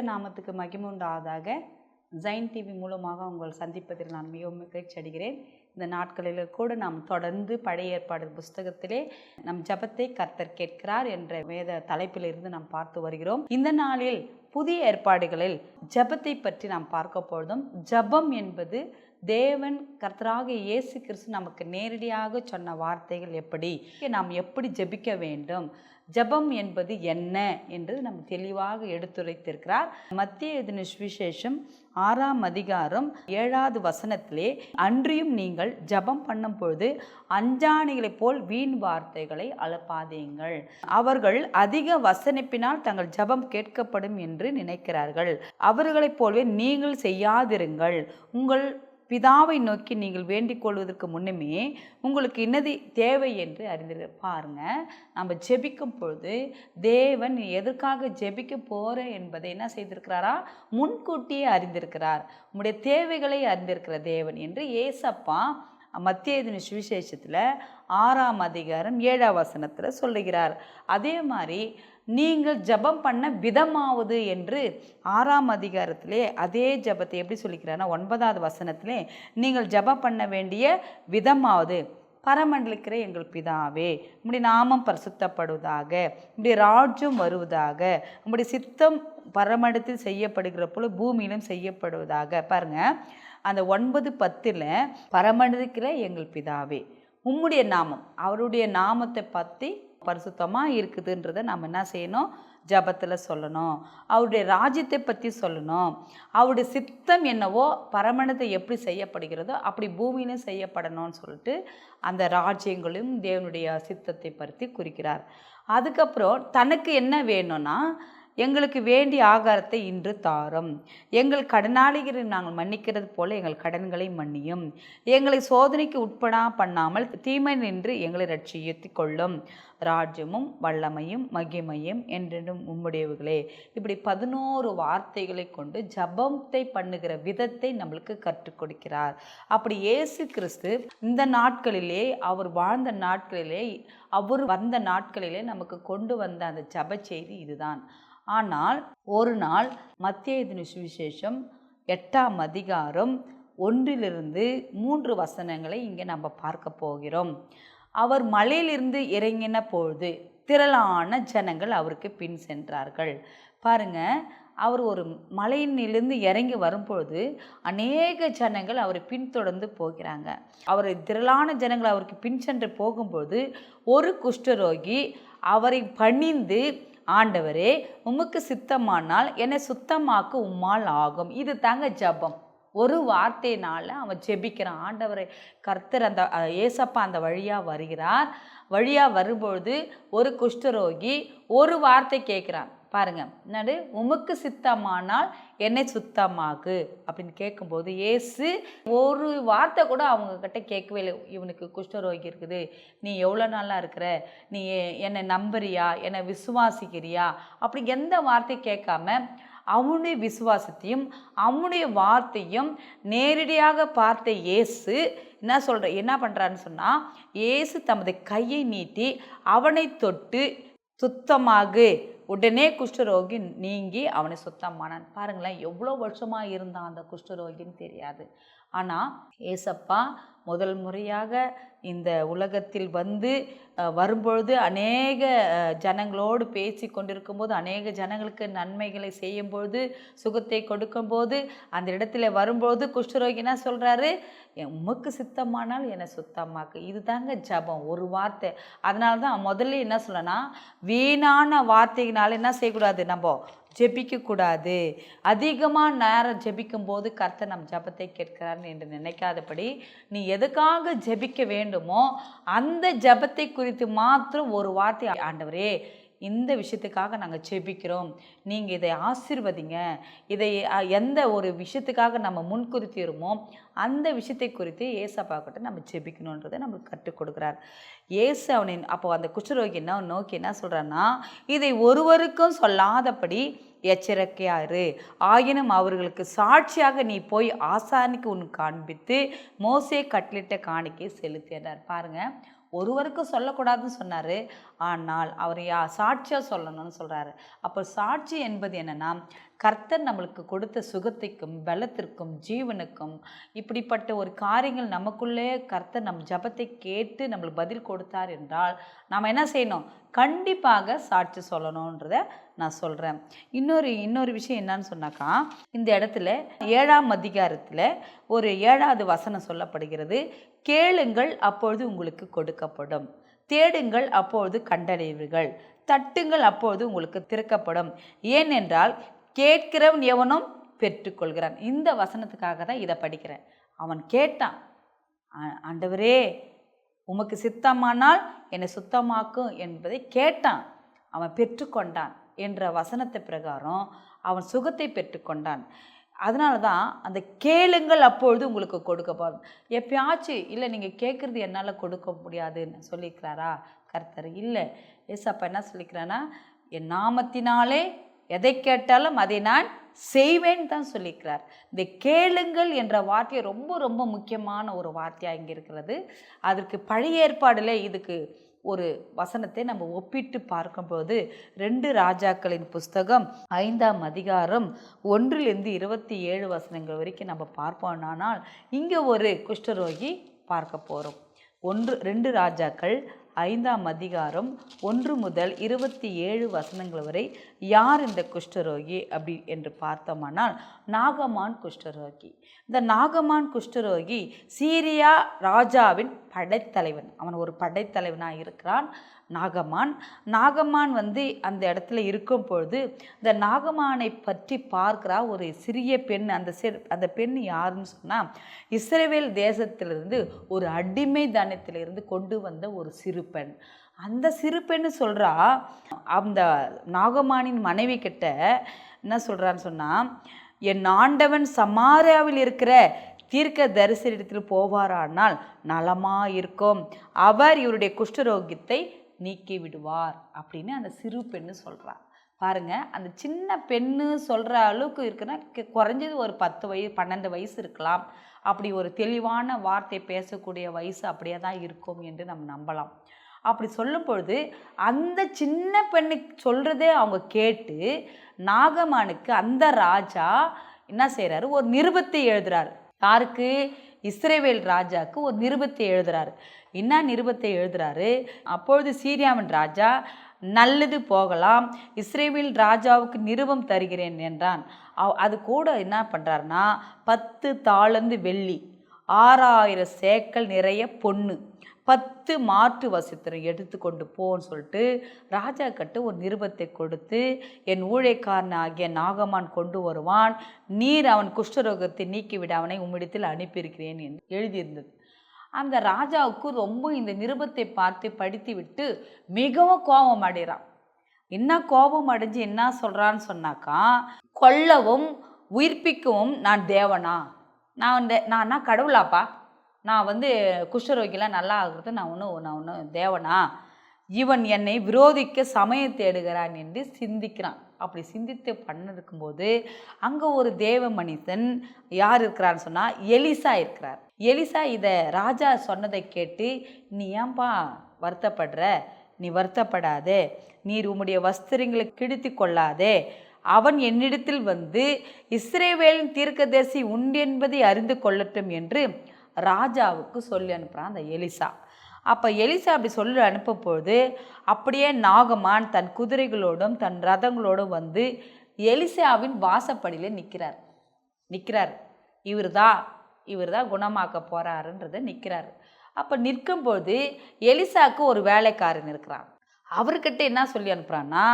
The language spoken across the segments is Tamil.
கர்த்த நாமத்துக்கு மகிமுண்டாவதாக ஜைன் டிவி மூலமாக உங்கள் சந்திப்பதில் நான் மிகவும் மகிழ்ச்சி அடைகிறேன். இந்த நாட்களில் கூட நாம் தொடர்ந்து பழைய ஏற்பாடு புஸ்தகத்திலே நம் ஜபத்தை கர்த்தர் கேட்கிறார் என்ற வேத தலைப்பிலிருந்து நாம் பார்த்து வருகிறோம். இந்த நாளில் புதிய ஏற்பாடுகளில் ஜபத்தை பற்றி நாம் பார்க்க பொழுதும் ஜபம் என்பது தேவன் கர்த்தராக இயேசு கிறிஸ்து நமக்கு நேரடியாக சொன்ன வார்த்தைகள் எப்படி? நாம் எப்படி ஜெபிக்க வேண்டும்? ஜெபம் என்பது என்ன என்று நம்ம தெளிவாக எடுத்துரைத்திருக்கிறார். மத்திய தின சுவிசேஷம் ஆறாம் அதிகாரம் ஏழாவது வசனத்திலே அன்றியும் நீங்கள் ஜெபம் பண்ணும் பொழுது அஞ்சாணிகளைப் போல் வீண் வார்த்தைகளை அழப்பாதீங்கள் அவர்கள் அதிக வசனிப்பினால் தங்கள் ஜெபம் கேட்கப்படும் என்று நினைக்கிறார்கள். அவர்களைப் போலவே நீங்கள் செய்யாதிருங்கள். உங்கள் பிதாவை நோக்கி நீங்கள் வேண்டிக் கொள்வதற்கு முன்னமே உங்களுக்கு என்னது தேவை என்று அறிந்து பாருங்க நம்ம ஜெபிக்கும் பொழுது தேவன் நீ எதற்காக ஜெபிக்க போற என்பதை என்ன செய்திருக்கிறாரா? முன்கூட்டியே அறிந்திருக்கிறார். உங்களுடைய தேவைகளை அறிந்திருக்கிற தேவன் என்று ஏசப்பா மத்திய சுவிசேஷத்தில் ஆறாம் அதிகாரம் ஏழாம் வசனத்தில் சொல்லுகிறார். அதே மாதிரி நீங்கள் ஜெபம் பண்ண விதமாவது என்று ஆறாம் அதிகாரத்திலே அதே ஜெபத்தை எப்படி சொல்லிக்கிறாருன்னா ஒன்பதாவது வசனத்திலே நீங்கள் ஜெபம் பண்ண வேண்டிய விதமாவது. பரமண்டலிக்கிற எங்கள் பிதாவே உம்முடைய நாமம் பரிசுத்தப்படுவதாக உம்முடைய ராஜ்யம் வருவதாக உம்முடைய சித்தம் பரமண்டத்தில் செய்யப்படுகிற போல பூமியிலும் செய்யப்படுவதாக. பாருங்க அந்த ஒன்பது பத்தில் பரமண்டலிக்கிற எங்கள் பிதாவே உம்முடைய நாமம் அவருடைய நாமத்தை பற்றி பரிசுத்தமாக இருக்குதுன்றதை நம்ம என்ன செய்யணும்? ஜபத்தில் சொல்லணும். அவருடைய ராஜ்யத்தை பற்றி சொல்லணும். அவருடைய சித்தம் என்னவோ பரமணத்தை எப்படி செய்யப்படுகிறதோ அப்படி பூமியிலும் செய்யப்படணும்னு சொல்லிட்டு அந்த ராஜ்யங்களையும் தேவனுடைய சித்தத்தை பற்றி குறிக்கிறார். அதுக்கப்புறம் தனக்கு என்ன வேணும்னா எங்களுக்கு வேண்டிய ஆகாரத்தை இன்று தாரும். எங்கள் கடனாளிகளை நாங்கள் மன்னிக்கிறது போல எங்கள் கடன்களை மன்னியும். எங்களை சோதனைக்கு உட்படா பண்ணாமல் தீமை நின்று எங்களை ரட்சியத்தி கொள்ளும். ராஜ்யமும் வல்லமையும் மகிமையும் என்றென்றும் உம்முடையவர்களே. இப்படி பதினோரு வார்த்தைகளை கொண்டு ஜபத்தை பண்ணுகிற விதத்தை நம்மளுக்கு கற்றுக் கொடுக்கிறார். அப்படி இயேசு கிறிஸ்து இந்த நாட்களிலே அவர் வாழ்ந்த நாட்களிலே அவர் வந்த நாட்களிலே நமக்கு கொண்டு வந்த அந்த ஜப செய்தி இதுதான். ஆனால் ஒரு நாள் மத்திய தின சுவிசேஷம் எட்டாம் அதிகாரம் ஒன்றிலிருந்து மூன்று வசனங்களை இங்கே நம்ம பார்க்க போகிறோம். அவர் மலையிலிருந்து இறங்கின பொழுது திரளான ஜனங்கள் அவருக்கு பின் சென்றார்கள். பாருங்க அவர் ஒரு மலையிலிருந்து இறங்கி வரும்பொழுது அநேக ஜனங்கள் அவரை பின்தொடர்ந்து போகிறாங்க. அவர் திரளான ஜனங்கள் அவருக்கு பின் சென்று போகும்போது ஒரு குஷ்டரோகி அவரை பணிந்து ஆண்டவரே உமக்கு சித்தமானால் என்னை சுத்தமாக்க உம்மால் ஆகும். இது தாங்க ஜபம். ஒரு வார்த்தையினால் அவன் ஜெபிக்கிறான். ஆண்டவரை கர்த்தர் அந்த ஏசப்பா அந்த வழியாக வருகிறார். வழியாக வரும்பொழுது ஒரு குஷ்டரோகி ஒரு வார்த்தை கேட்குறான். பாருங்க என்னது உமக்கு சித்தமானால் என்னை சுத்தமாகு. அப்படின்னு கேட்கும்போது ஏசு ஒரு வார்த்தை கூட அவங்க கிட்ட கேட்கவே இல்லை. இவனுக்கு குஷ்டரோகி இருக்குது. நீ எவ்வளோ நாளாக இருக்கிற? நீ என்னை நம்புறியா? என்னை விசுவாசிக்கிறியா? அப்படி எந்த வார்த்தை கேட்காம அவனுடைய விசுவாசத்தையும் அவனுடைய வார்த்தையும் நேரடியாக பார்த்த இயேசு என்ன சொல்கிற என்ன பண்ணுறான்னு சொன்னால் இயேசு தமது கையை நீட்டி அவனை தொட்டு சுத்தமாகு. உடனே குஷ்டரோகி நீங்கி அவனை சுத்தமானான். பாருங்களேன் எவ்வளோ வருஷமாக இருந்தான் அந்த குஷ்டரோகின்னு தெரியாது. ஆனால் ஏசப்பா முதல் முறையாக இந்த உலகத்தில் வந்து வரும்பொழுது அநேக ஜனங்களோடு பேசி கொண்டிருக்கும்போது அநேக ஜனங்களுக்கு நன்மைகளை செய்யும்பொழுது சுகத்தை கொடுக்கும்போது அந்த இடத்துல வரும்போது குஷ்டரோகி என்ன சொல்கிறாரு உமக்கு சித்தமானால் என்னை சுத்தமாக்கு. இதுதாங்க ஜபம் ஒரு வார்த்தை. அதனால தான் முதல்ல என்ன சொல்லனா வீணான வார்த்தையினால என்ன செய்யக்கூடாது? நம்ம ஜெபிக்கக்கூடாது அதிகமாக நேரம் ஜெபிக்கும் போது கர்த்தர் நம் ஜெபத்தை கேட்கிறார் என்று நினைக்காதபடி நீ எதுக்காக ஜெபிக்க வேண்டுமோ அந்த ஜெபத்தை குறித்து மாத்திரம் ஒரு வார்த்தை ஆண்டவரே இந்த விஷயத்துக்காக நாங்கள் ஜெபிக்கிறோம் நீங்கள் இதை ஆசிர்வதிங்க. இதை எந்த ஒரு விஷயத்துக்காக நம்ம முன்குறித்திருமோ அந்த விஷயத்தை குறித்து ஏசப்பா கிட்ட நம்ம ஜெபிக்கணுன்றதை நம்மளுக்கு கற்றுக் கொடுக்குறார். ஏசு அவனை அப்போ அந்த குஷ்டரோகி என்ன நோக்கி என்ன சொல்கிறான்னா இதை ஒருவருக்கும் சொல்லாதபடி எச்சரிக்கையாரு ஆயினும் அவர்களுக்கு சாட்சியாக நீ போய் ஆசானிக்கு உன் காண்பித்து மோசே கட்டளிட்ட காணிக்கை செலுத்தினார். பாருங்கள் ஒருவருக்கும் சொல்லக்கூடாதுன்னு சொன்னார். ஆனால் அவர் யா சாட்சியாக சொல்லணும்னு சொல்கிறாரு அப்போ சாட்சி என்பது என்னன்னா கர்த்தர் நம்மளுக்கு கொடுத்த சுகத்திற்கும் பலத்திற்கும் ஜீவனுக்கும் இப்படிப்பட்ட ஒரு காரியங்கள் நமக்குள்ளே கர்த்தர் நம் ஜபத்தை கேட்டு நம்மளுக்கு பதில் கொடுத்தார் என்றால் நாம் என்ன செய்யணும்? கண்டிப்பாக சாட்சி சொல்லணுன்றத நான் சொல்கிறேன் இன்னொரு இன்னொரு விஷயம் என்னன்னு சொன்னாக்கா இந்த இடத்துல ஏழாம் அதிகாரத்தில் ஒரு ஏழாவது வசனம் சொல்லப்படுகிறது. கேளுங்கள் அப்பொழுது உங்களுக்கு கொடுக்கப்படும். தேடுங்கள் அப்பொழுது கண்டடைவீர்கள் தட்டுங்கள் அப்பொழுது உங்களுக்கு திறக்கப்படும். ஏனென்றால் கேட்கிறவன் எவனும் பெற்றுக்கொள்கிறான். இந்த வசனத்துக்காக தான் இதை படிக்கிறேன். அவன் கேட்டான் ஆண்டவரே உமக்கு சித்தமானால் என்னை சுத்தமாக்கும் என்பதை கேட்டான். அவன் பெற்றுக்கொண்டான் என்ற வசனத்தை பிரகாரம் அவன் சுகத்தை பெற்றுக்கொண்டான். அதனால தான் அந்த கேளுங்கள் அப்பொழுது உங்களுக்கு கொடுக்கப்படும். எப்பயாச்சும் இல்லை நீங்கள் கேட்குறது என்னால் கொடுக்க முடியாதுன்னு சொல்லியிருக்கிறாரா கர்த்தர் இல்லை. ஏசப்பா என்ன சொல்லிக்கிறான்னா என் நாமத்தினாலே எதை கேட்டாலும் அதை நான் செய்வேன் தான் சொல்லியிருக்கிறார் இந்த கேளுங்கள் என்ற வார்த்தை ரொம்ப ரொம்ப முக்கியமான ஒரு வார்த்தையாக இங்கே இருக்கிறது. அதற்கு பழைய ஏற்பாடில் இதுக்கு ஒரு வசனத்தை நம்ம ஒப்பிட்டு பார்க்கும்போது ரெண்டு ராஜாக்களின் புஸ்தகம் ஐந்தாம் அதிகாரம் ஒன்றிலிருந்து இருபத்தி ஏழு வசனங்கள் வரைக்கும் நம்ம பார்ப்போம்னானால் இங்கே ஒரு குஷ்டரோகி பார்க்க போகிறோம் ஒன்று ரெண்டு ராஜாக்கள் ஐந்தாம் அதிகாரம் ஒன்று முதல் இருபத்தி ஏழு வசனங்கள் வரை யார் இந்த குஷ்டரோகி அப்படி என்று பார்த்தோமானால் நாகமான் குஷ்டரோகி. இந்த நாகமான் குஷ்டரோகி சீரியா ராஜாவின் படைத்தலைவன். அவன் ஒரு படைத்தலைவனாக இருக்கிறான் நாகமான். நாகமான் வந்து அந்த இடத்துல இருக்கும் பொழுது இந்த நாகமானை பற்றி பார்க்கிறா ஒரு சிறிய பெண். அந்த சிறு அந்த பெண் யாருன்னு சொன்னால் இஸ்ரேவேல் தேசத்திலிருந்து ஒரு அடிமை தானியத்திலிருந்து கொண்டு வந்த ஒரு சிறு பெண். அந்த சிறு பெண்ணு சொல்கிறா அந்த நாகமானின் மனைவி கிட்ட என்ன சொல்கிறான்னு சொன்னால் என் ஆண்டவன் சமாரியாவில் இருக்கிற தீர்க்க தரிசனத்தில் போவாரானால் நலமாக இருக்கும் அவர் இவருடைய குஷ்டரோகியத்தை நீக்கி விடுவார் அப்படின்னு அந்த சிறு பெண்ணு சொல்கிறாள் பாருங்கள் அந்த சின்ன பெண்ணு சொல்கிற அளவுக்கு இருக்குன்னா குறைஞ்சது ஒரு பத்து வயசு பன்னெண்டு வயசு இருக்கலாம். அப்படி ஒரு தெளிவான வார்த்தை பேசக்கூடிய வயசு அப்படியே தான் இருக்கும் என்று நம்ம நம்பலாம். அப்படி சொல்லும் பொழுது அந்த சின்ன பெண்ணுக்கு சொல்கிறதே அவங்க கேட்டு நாகமானுக்கு அந்த ராஜா என்ன செய்கிறாரு ஒரு நிருபத்தை எழுதுறாரு. யாருக்கு இஸ்ரேவேல் ராஜாவுக்கு ஒரு நிருபத்தை எழுதுறாரு. என்ன நிருபத்தை எழுதுறாரு? அப்பொழுது சீரியாவின் ராஜா நல்லது போகலாம் இஸ்ரேவேல் ராஜாவுக்கு நிருபம் தருகிறேன் என்றான். அவ்- அது கூட என்ன பண்ணுறாருன்னா பத்து தாளந்து வெள்ளி ஆறாயிரம் சேக்கல் நிறைய பொண்ணு பத்து மாற்று வசத்திரம் எடுத்து கொண்டு போன்னு சொல்லிட்டு ராஜா கட்டு ஒரு நிருபத்தை கொடுத்து என் ஊழைக்காரன் ஆகிய நாகமான் கொண்டு வருவான். நீர் அவன் குஷ்டரோகத்தை நீக்கிவிட அவனை உம்மிடத்தில் அனுப்பியிருக்கிறேன் என்று எழுதியிருந்தது. அந்த ராஜாவுக்கு ரொம்ப இந்த நிருபத்தை பார்த்து படித்து விட்டு மிகவும் கோபம் அடைகிறான். என்ன கோபம் அடைஞ்சு என்ன சொல்கிறான்னு சொன்னாக்கா கொல்லவும் உயிர்ப்பிக்கவும் நான் தேவனா? நான் வந்து நான் கடவுளாப்பா? நான் வந்து குஷ்டரோகிலாம் நல்லா ஆகுறது நான் ஒன்றும் நான் ஒன்றும் தேவனா? இவன் என்னை விரோதிக்க சமயம் தேடுகிறான் என்று சிந்திக்கிறான். அப்படி சிந்தித்து பண்ணிருக்கும்போது அங்கே ஒரு தேவ மனிதன் யார் இருக்கிறான்னு சொன்னால் எலிசா இருக்கிறார். எலிசா இதை ராஜா சொன்னதை கேட்டு நீ ஏன்பா வருத்தப்படுற? நீ வருத்தப்படாதே. நீர் உம்முடைய வஸ்திரங்களை கிழித்து கொள்ளாதே. அவன் என்னிடத்தில் வந்து இஸ்ரேவேலின் தீர்க்கதரிசி உண்டு என்பதை அறிந்து கொள்ளட்டும் என்று ராஜாவுக்கு சொல்லி அனுப்புகிறான் அந்த எலிசா. அப்போ எலிசா அப்படி சொல்லி அனுப்பும்போது அப்படியே நாகமான் தன் குதிரைகளோடும் தன் ரதங்களோடும் வந்து எலிசாவின் வாசப்படியில் நிற்கிறார் நிற்கிறார் இவர்தான் இவர் தான் குணமாக்க போகிறாருன்றத நிற்கிறார் அப்போ நிற்கும்போது எலிசாவுக்கு ஒரு வேலைக்காரன் இருக்கிறான். அவர்கிட்ட என்ன சொல்லி அனுப்புகிறான்னா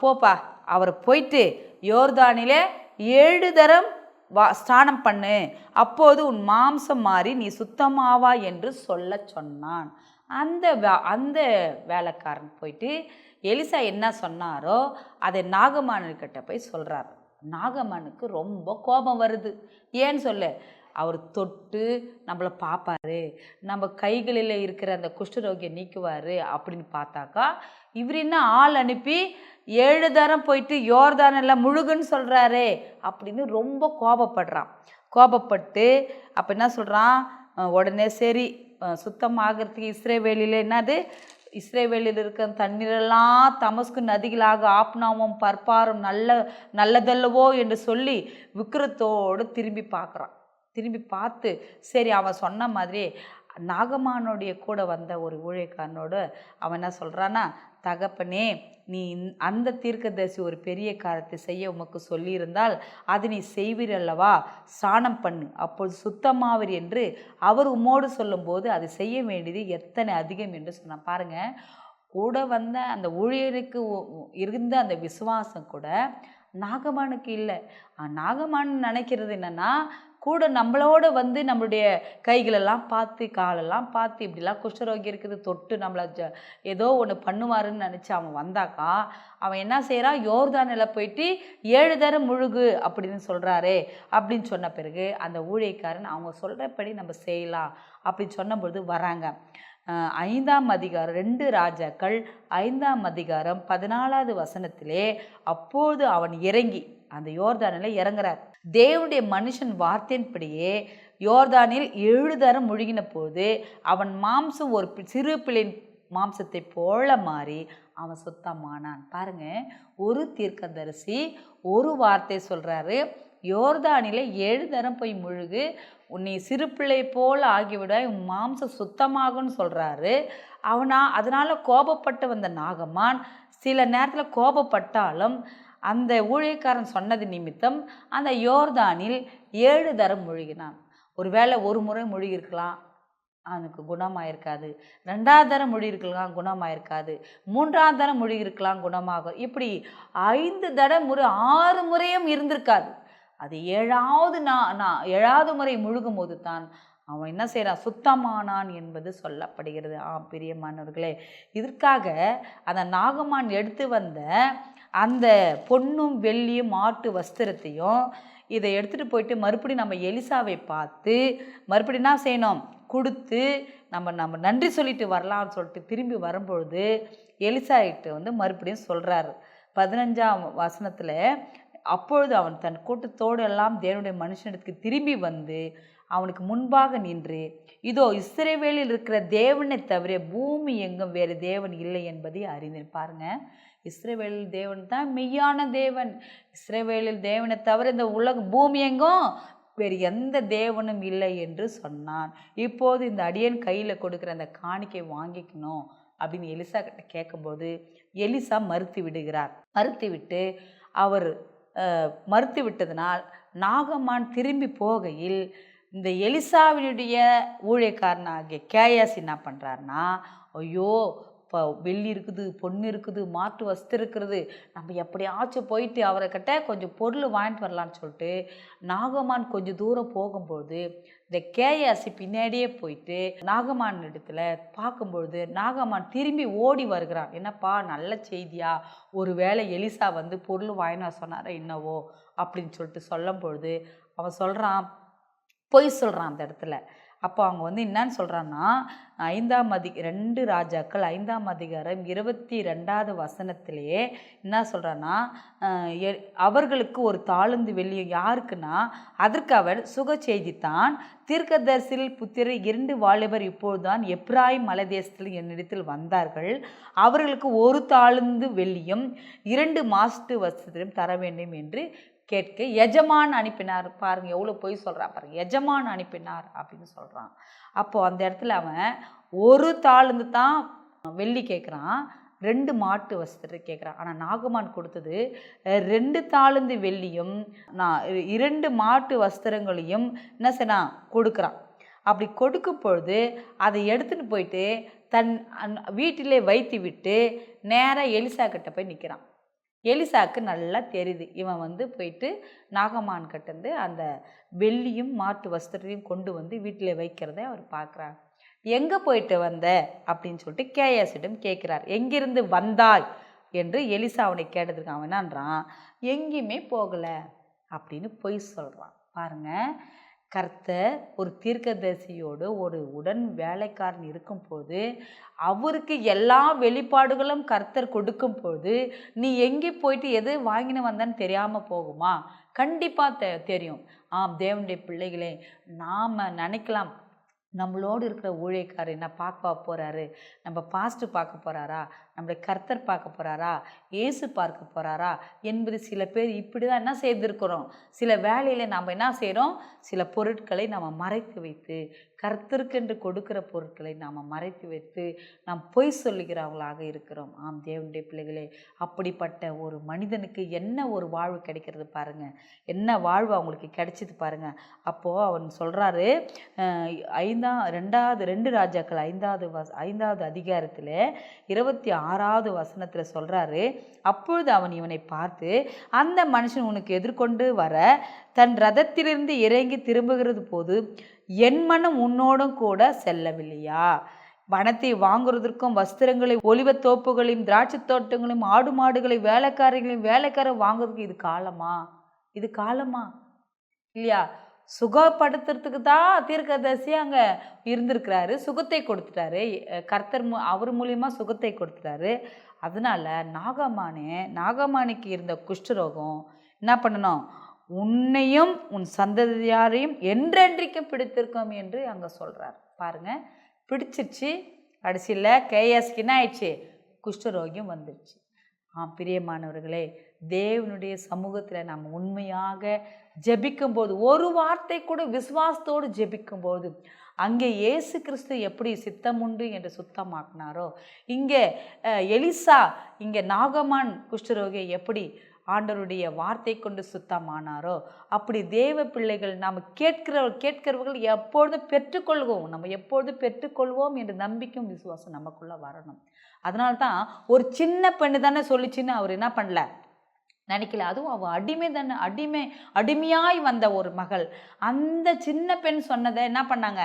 போப்பா அவர் போயிட்டு யோர்தானிலே ஏழு தரம் வா ஸ்நானம் பண்ணு. அப்போது உன் மாம்சம் மாறி நீ சுத்தமாவா என்று சொல்ல சொன்னான். அந்த வே- அந்த வேலைக்காரன் போயிட்டு எலிசா என்ன சொன்னாரோ அதை நாகமானுக்கிட்ட போய் சொல்கிறார் நாகமானுக்கு ரொம்ப கோபம் வருது. ஏன்னு சொல்லு? அவர் தொட்டு நம்மளை பார்ப்பாரு நம்ம கைகளில் இருக்கிற அந்த குஷ்டரோகியை நீக்குவார் அப்படின்னு பார்த்தாக்கா இவர் என்ன ஆள் அனுப்பி ஏழு தரம் போயிட்டு யோர்தானெல்லாம் முழுகுன்னு சொல்கிறாரே அப்படின்னு ரொம்ப கோபப்படுறான். கோபப்பட்டு அப்போ என்ன சொல்கிறான் உடனே சரி சுத்தமாகறதுக்கு இஸ்ரேவேலியில் என்னது? இஸ்ரேவேலியில் இருக்கிற தண்ணீரெல்லாம் தமஸ்கு நதிகளாக ஆப்னாவும் பற்பாரும் நல்ல நல்லதல்லவோ என்று சொல்லி விக்கிரத்தோடு திரும்பி பார்க்குறான். திரும்பி பார்த்து சரி அவன் சொன்ன மாதிரி நாகமானுடைய கூட வந்த ஒரு ஊழியக்காரனோடு அவன் என்ன சொல்கிறான்னா தகப்பனே நீ அந்த தீர்க்கதரிசி ஒரு பெரிய காரியத்தை செய்ய உமக்கு சொல்லியிருந்தால் அதை நீ செய்வீர் அல்லவா? ஸ்நானம் பண்ணு. அப்பொழுது சுத்தமாவீர் என்று அவர் உம்மோடு சொல்லும்போது அதை செய்ய வேண்டியது எத்தனை அதிகம்? என்று சொன்னான். பாருங்க கூட வந்த அந்த ஊழியருக்கு இருந்த அந்த விசுவாசம் கூட நாகமானுக்கு இல்லை. நாகமான் நினைக்கிறது என்னென்னா கூட நம்மளோட வந்து நம்மளுடைய கைகளெல்லாம் பார்த்து காலெல்லாம் பார்த்து இப்படிலாம் குஷ்டரோகி இருக்குது தொட்டு நம்மளை ஜ ஏதோ ஒன்று பண்ணுவாருன்னு நினச்சி அவன் வந்தாக்கா அவன் என்ன செய்கிறான் யோர்தானில் போயிட்டு ஏழு தரம் முழுகு அப்படின்னு சொல்கிறாரே அப்படின்னு சொன்ன பிறகு அந்த ஊழியக்காரன் அவங்க சொல்கிறபடி நம்ம செய்யலாம் அப்படின்னு சொன்னபொழுது வராங்க. ஐந்தாம் அதிகாரம் ரெண்டு ராஜாக்கள் ஐந்தாம் அதிகாரம் பதினாலாவது வசனத்திலே அப்போது அவன் இறங்கி அந்த யோர்தானில் இறங்குறார். தேவனுடைய மனுஷன் வார்த்தையின்படியே யோர்தானில் ஏழு தரம் முழுகின போது அவன் மாம்சம் ஒரு பி- சிறு பிள்ளையின் மாம்சத்தை போல மாறி அவன் சுத்தமானான். பாருங்க ஒரு தீர்க்கதரிசி ஒரு வார்த்தை சொல்கிறாரு யோர்தானில் ஏழு தரம் போய் முழுகு உன்னை சிறு பிள்ளை போல் ஆகிவிட உன் மாம்சம் சுத்தமாகும்னு சொல்கிறாரு அவனா அதனால் கோபப்பட்டு வந்த நாகமான் சில நேரத்தில் கோபப்பட்டாலும் அந்த ஊழியக்காரன் சொன்னது நிமித்தம் அந்த யோர்தானில் ஏழு தரம் முழுகினான். ஒருவேளை ஒரு முறை முழுகியிருக்கலாம். அவனுக்கு குணமாயிருக்காது. ரெண்டாவது தரம் இருக்கலாம் குணமாயிருக்காது. மூன்றாவது தரம் முழுகிருக்கலாம் குணமாகும். இப்படி ஐந்து தடம் முறை ஆறு முறையும் இருந்திருக்காது. அது ஏழாவது நான் நான் ஏழாவது முறை முழுகும் போது தான் அவன் என்ன செய்கிறான் சுத்தமானான் என்பது சொல்லப்படுகிறது. ஆம் பிரியமானவர்களே இதற்காக அந்த நாகமான் எடுத்து வந்த அந்த பொன்னும் வெள்ளியும் மாட்டு வஸ்திரத்தையும் இதை எடுத்துகிட்டு போயிட்டு மறுபடியும் நம்ம எலிசாவை பார்த்து மறுபடி என்ன செய்யணும்? கொடுத்து நம்ம நம்ம நன்றி சொல்லிட்டு வரலாம்னு சொல்லிட்டு திரும்பி வரும்பொழுது எலிசாயிட்ட வந்து மறுபடியும் சொல்கிறாரு பதினஞ்சாம் வசனத்தில் அப்பொழுது அவன் தன் கூட்டத்தோடு எல்லாம் தேவனுடைய மனுஷனிடத்துக்கு திரும்பி வந்து அவனுக்கு முன்பாக நின்று இதோ இஸ்ரேவேலில் இருக்கிற தேவனை தவிர பூமி எங்கும் வேறு தேவன் இல்லை என்பதை அறிந்தேன். பாருங்க இஸ்ரவேலில் தேவன் தான் மெய்யான தேவன். இஸ்ரேவேலில் தேவனை தவிர இந்த உலகம் பூமி எங்கும் வேறு எந்த தேவனும் இல்லை என்று சொன்னான். இப்போது இந்த அடியன் கையில் கொடுக்குற அந்த காணிக்கை வாங்கிக்கணும் அப்படின்னு எலிசா கிட்ட கேட்கும்போது எலிசா மறுத்து விடுகிறார். மறுத்து விட்டு அவர் மறுத்து விட்டதனால் நாகமான் திரும்பி போகையில் இந்த எலிசாவினுடைய ஊழியக்காரனாகிய கேயாஸ் என்ன பண்ணுறாருனா ஐயோ இப்போ வெள்ளி இருக்குது பொண்ணு இருக்குது மாட்டு வஸ்து இருக்கிறது நம்ம எப்படியாச்சும் போயிட்டு அவரை கிட்ட கொஞ்சம் பொருள் வாங்கிட்டு வரலான்னு சொல்லிட்டு நாகமான் கொஞ்சம் தூரம் போகும்போது இந்த கேயாசி பின்னாடியே போயிட்டு நாகமான் இடத்துல பார்க்கும்பொழுது நாகமான் திரும்பி ஓடி வருகிறான். என்னப்பா நல்ல செய்தியா? ஒருவேளை எலிசா வந்து பொருள் வாங்கினா சொன்னாரா என்னவோ? அப்படின்னு சொல்லிட்டு சொல்லும் பொழுது அவன் சொல்கிறான் பொய் சொல்கிறான் அந்த இடத்துல. அப்போ அவங்க வந்து என்னன்னு சொல்கிறான்னா ஐந்தாம் அதி ரெண்டு ராஜாக்கள் ஐந்தாம் அதிகாரம் இருபத்தி ரெண்டாவது வசனத்திலேயே என்ன சொல்கிறான்னா அவர்களுக்கு ஒரு தாளுந்து வெளியும் யாருக்குன்னா அதற்கு அவர் சுக செய்தித்தான் தீர்க்கதரிசில் புத்திர இரண்டு வாலிபர் இப்பொழுதுதான் மலை மலைதேசத்தில் என்னிடத்தில் வந்தார்கள். அவர்களுக்கு ஒரு தாளுந்து வெள்ளியும் இரண்டு மாஸ்டு வஸ்திரம் தர வேண்டும் என்று கேட்க எஜமான் அனுப்பினார். பாருங்க எவ்வளோ பொய் சொல்கிறான் பாருங்க. எஜமான் அனுப்பினார் அப்படின்னு சொல்கிறான் அப்போது அந்த இடத்துல அவன் ஒரு தாளுந்து தான் வெள்ளி கேட்குறான். ரெண்டு மாட்டு வஸ்திரம் கேட்குறான். ஆனால் நாகமான் கொடுத்தது ரெண்டு தாளுந்து வெள்ளியும் நான் இரண்டு மாட்டு வஸ்திரங்களையும் என்ன செய்யணும் கொடுக்குறான். அப்படி கொடுக்கும் பொழுது அதை எடுத்துன்னு போயிட்டு தன் வீட்டிலே வைத்து விட்டு நேராக எலிசா கிட்ட போய் நிற்கிறான். எலிசாக்கு நல்லா தெரியுது. இவன் வந்து போயிட்டு நாகமான் கிட்டேருந்து அந்த வெள்ளியும் மாட்டு வஸ்திரத்தையும் கொண்டு வந்து வீட்டில் வைக்கிறதை அவர் பார்க்குறார். எங்கே போயிட்டு வந்த? அப்படின்னு சொல்லிட்டு கேஎஸிடம் கேட்குறார். எங்கிருந்து வந்தாய்? என்று எலிசா அவனை கேட்டதுக்கு அவன் என்னன்றான்? எங்கேயுமே போகலை அப்படின்னு பொய் சொல்கிறான். பாருங்க. கர்த்தர் ஒரு தீர்க்கதரிசியோடு ஒரு உடன் வேலைக்காரன் இருக்கும்போது அவருக்கு எல்லா வெளிப்பாடுகளும் கர்த்தர் கொடுக்கும்போது நீ எங்கே போயிட்டு எது வாங்கின வந்தன்னு தெரியாமல் போகுமா? கண்டிப்பாக தெ தெரியும். ஆம் தேவனுடைய பிள்ளைகளே நாம் நினைக்கலாம் நம்மளோடு இருக்கிற ஊழியக்காரர் என்ன பார்க்க போகிறாரு நம்ம பாஸ்ட்டு பார்க்க போகிறாரா நம்மளை கர்த்தர் பார்க்க போகிறாரா இயேசு பார்க்க போகிறாரா என்பது சில பேர் இப்படி தான் என்ன செய்திருக்கிறோம். சில வேலையில் நாம் என்ன செய்கிறோம் சில பொருட்களை நாம் மறைத்து வைத்து கர்த்தருக்கென்று கொடுக்கிற பொருட்களை நாம் மறைத்து வைத்து நாம் பொய் சொல்லுகிறவங்களாக இருக்கிறோம். ஆம் தேவனுடைய பிள்ளைகளே அப்படிப்பட்ட ஒரு மனிதனுக்கு என்ன ஒரு வாழ்வு கிடைக்கிறது பாருங்கள் என்ன வாழ்வு அவங்களுக்கு கிடைச்சிது பாருங்கள் அப்போது அவன் சொல்கிறாரு ஐந்தாம் ரெண்டாவது ரெண்டு ராஜாக்கள் ஐந்தாவது வஸ் ஐந்தாவது அதிகாரத்தில் இருபத்தி ஆறாவது வசனத்தில் சொல்கிறாரு அப்பொழுது அவன் இவனை பார்த்து அந்த மனுஷன் உனக்கு எதிர்கொண்டு வர தன் ரதத்திலிருந்து இறங்கி திரும்புகிறது போது என் மனம் உன்னோடும் கூட செல்லவில்லையா? வனத்தை வாங்குறதற்கும் வஸ்திரங்களை ஒலிவத்தோப்புகளையும் திராட்சை தோட்டங்களையும் ஆடு மாடுகளை வேலைக்காரங்களையும் வேலைக்காரர் வாங்குறதுக்கு இது காலமா? இது காலமா? இல்லையா? சுகப்படுத்துறதுக்கு தான் தீர்க்கதரிசி அங்கே இருந்திருக்கிறாரு. சுகத்தை கொடுத்துட்டாரு. கர்த்தர் மு அவர் மூலியமா சுகத்தை கொடுத்துட்டாரு. அதனால நாகமானே நாகமானிக்கு இருந்த குஷ்டரோகம் என்ன பண்ணணும்? உன்னையும் உன் சந்ததியாரையும் என்றென்றைக்கும் பிடித்திருக்கோம் என்று அங்கே சொல்கிறார் பாருங்க. பிடிச்சிருச்சு. கடைசியில் கேஎஸ்க்கு என்ன ஆயிடுச்சு? குஷ்டரோகியம் வந்துடுச்சு ஆ பிரியமானவர்களே தேவனுடைய சமூகத்தில் நாம் உண்மையாக ஜெபிக்கும்போது ஒரு வார்த்தை கூட விசுவாசத்தோடு ஜெபிக்கும்போது அங்கே இயேசு கிறிஸ்து எப்படி சித்தம் உண்டு என்று சுத்தமாக்கினாரோ இங்கே எலிசா இங்கே நாகமான் குஷ்டரோகியை எப்படி ஆண்டவருடைய வார்த்தை கொண்டு சுத்தமானாரோ அப்படி தேவ பிள்ளைகள் நாம் கேட்கிற கேட்கிறவர்கள் எப்பொழுதும் பெற்றுக்கொள்வோம் நம்ம எப்பொழுதும் பெற்றுக்கொள்வோம் என்று நம்பிக்கையும் விசுவாசம் நமக்குள்ளே வரணும். அதனால்தான் ஒரு சின்ன பெண்ணு தானே சொல்லிச்சின்னு அவர் என்ன பண்ணல? நினைக்கல. அதுவும் அவள் அடிமை தானே அடிமை அடிமையாய் வந்த ஒரு மகள். அந்த சின்ன பெண் சொன்னதை என்ன பண்ணாங்க?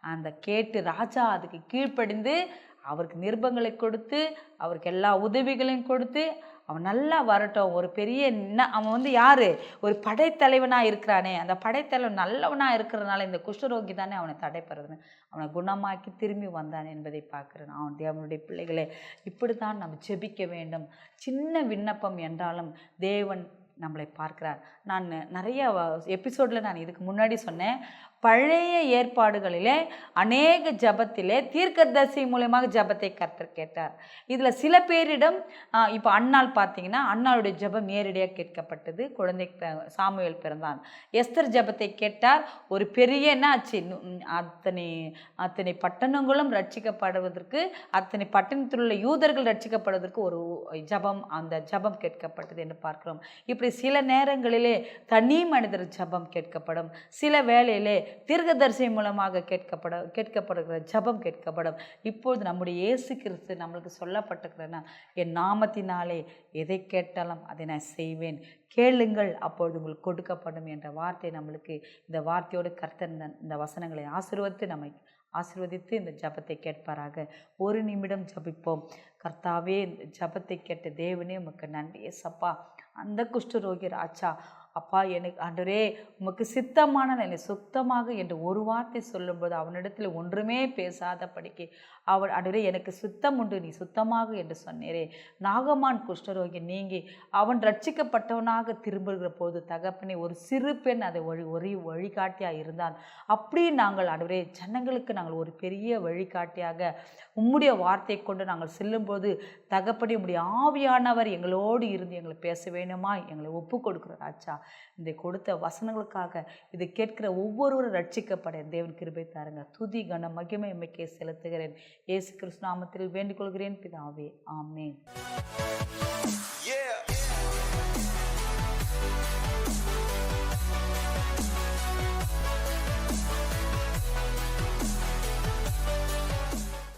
அந்த கேட்டு ராஜா அதுக்கு கீழ்ப்படிந்து அவருக்கு நிருபங்களை கொடுத்து அவருக்கு எல்லா உதவிகளையும் கொடுத்து அவன் நல்லா வரட்டும். ஒரு பெரிய என்ன அவன் வந்து யார்? ஒரு படைத்தலைவனாக இருக்கிறானே. அந்த படைத்தலைவன் நல்லவனாக இருக்கிறதுனால இந்த குஷ்டரோகி தானே அவனை தடைப்படுறது அவனை குணமாக்கி திரும்பி வந்தான் என்பதை பார்க்குறேன். அவன் தேவனுடைய பிள்ளைகளே இப்படி தான் நம்ம ஜெபிக்க வேண்டும். சின்ன விண்ணப்பம் என்றாலும் தேவன் நம்மளை பார்க்கிறார். நான் நிறைய எபிசோடில் நான் இதுக்கு முன்னாடி சொன்னேன். பழைய ஏற்பாடுகளிலே அநேக ஜபத்திலே தீர்க்கதரிசி மூலயமாக ஜபத்தை கர்த்தர் கேட்டார். இதில் சில பேரிடம் இப்போ அண்ணால் பார்த்தீங்கன்னா அண்ணாளுடைய ஜெபம் நேரடியாக கேட்கப்பட்டது. குழந்தை சாமுவேல் பிறந்தான். எஸ்தர் ஜெபத்தை கேட்டார். ஒரு பெரிய என்ன ஆச்சு? அத்தனை அத்தனை பட்டணங்களும் ரட்சிக்கப்படுவதற்கு அத்தனை பட்டணத்தில் உள்ள யூதர்கள் ரட்சிக்கப்படுவதற்கு ஒரு ஜெபம் அந்த ஜெபம் கேட்கப்பட்டது என்று பார்க்கிறோம். இப்படி சில நேரங்களிலே தனி மனிதர் ஜெபம் கேட்கப்படும். சில வேளையிலே தீர்க்கதரிசி மூலமாக கேட்கப்பட கேட்கப்படுகிற ஜெபம் கேட்கப்படும். இப்பொழுது நம்முடைய இயேசு கிறிஸ்து நம்மளுக்கு சொல்லப்பட்டிருக்கிறனா என் நாமத்தினாலே எதை கேட்டாலும் அதை நான் செய்வேன். கேளுங்கள் அப்பொழுது உங்களுக்கு கொடுக்கப்படும் என்ற வார்த்தை நம்மளுக்கு இந்த வார்த்தையோடு கர்த்தன் இந்த- வசனங்களை ஆசீர்வதித்து நம்மை ஆசிர்வதித்து இந்த ஜபத்தை கேட்பாராக. ஒரு நிமிடம் ஜபிப்போம். கர்த்தாவே இந்த ஜெபத்தை கேட்ட தேவனே உமக்கு நன்றி சப்பா. அந்த குஷ்டரோகி ராச்சா அப்பா எனக்கு ஆண்டரே உமக்கு சித்தமான என்னை சுத்தமாக என்று ஒரு வார்த்தை சொல்லும்போது அவனிடத்தில் ஒன்றுமே பேசாத படிக்கு அவன் ஆண்டரே எனக்கு சுத்தம் உண்டு நீ சுத்தமாக என்று சொன்னீரே. நாகமான் குஷ்டரோகி நீங்கி அவன் ரட்சிக்கப்பட்டவனாக திரும்புகிற போது தகப்பனே ஒரு சிறு பெண் அதை வழி ஒரு வழிகாட்டியாக இருந்தான். அப்படி நாங்கள் ஆண்டவரே ஜனங்களுக்கு நாங்கள் ஒரு பெரிய வழிகாட்டியாக உம்முடைய வார்த்தை கொண்டு நாங்கள் செல்லும்போது தகப்படி உம்முடைய ஆவியானவர் எங்களோடு இருந்து எங்களை பேச வேணுமா எங்களை ஒப்பு கொடுக்குறார் ஆச்சா இந்த கொடுத்த வசனங்களுக்காக இதை கேட்கிற ஒவ்வொருவரும் ரட்சிக்கப்பட. தேவன் கிருபை தாருங்க. துதி கன மகிமை எம்மைக்கே செலுத்துகிறேன். ஏசு கிருஷ்ணாமத்தில் வேண்டிக் கொள்கிறேன். பிதாவே ஆமேன்.